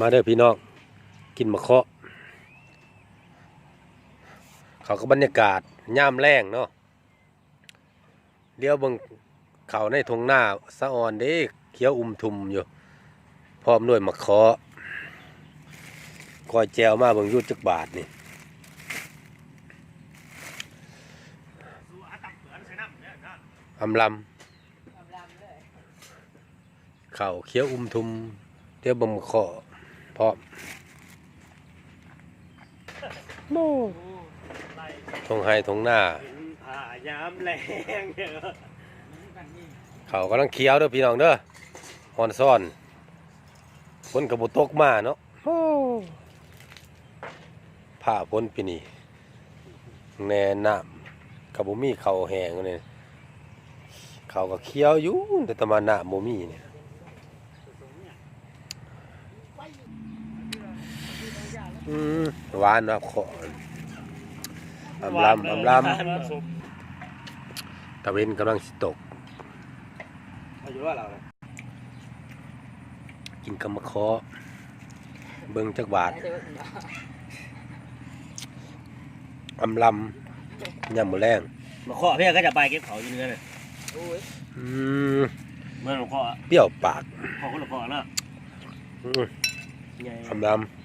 มาเด้อพี่น้องกินมะเคาะเขาก็บรรยากาศย่ามแรงเนาะเลี้ยวเบังเขาในทงหน้าสะออนเด้เขียวอุ่มทุมอยู่ พร้อมด้วยมะเคาะคอยแจวมาเบิ่งอยุดจักบาทนี่อำลำเขาเขียวอุ่มทุมเดี๋ยวเบิ่งมะเคาะ พร้อมโม่ทงไฮทงหน้าผ่ายามแรงเนี่ยเขากำลังเคี้ยวเด้อพี่น้องเด้อฮอนซ่อนฝนกระบุตกมาเนาะโอ้ผ้าฝนปีนี้แน่น้ำกระบุมีเขาวแห้งเนี่ยเขาก็เคี้ยวอยู่แต่ตะมาน้ำบ่มีเนี่ย อืมหวานเนาะขออำลำอำลำตะเวนกำลังสิตก อายุว่าเราเนี่ยกินกำมะเคาะเบิ่งจักบาทอำลำยำหมูแรงมาข้อเพี่ก็จะไปเก็บเขาอยู่เนื้อเนี่ยอืมเมื่อหลวงพ่อเปรี้ยวปากพ่อคุณหลวงพ่อเนาะอืมไงอำลำ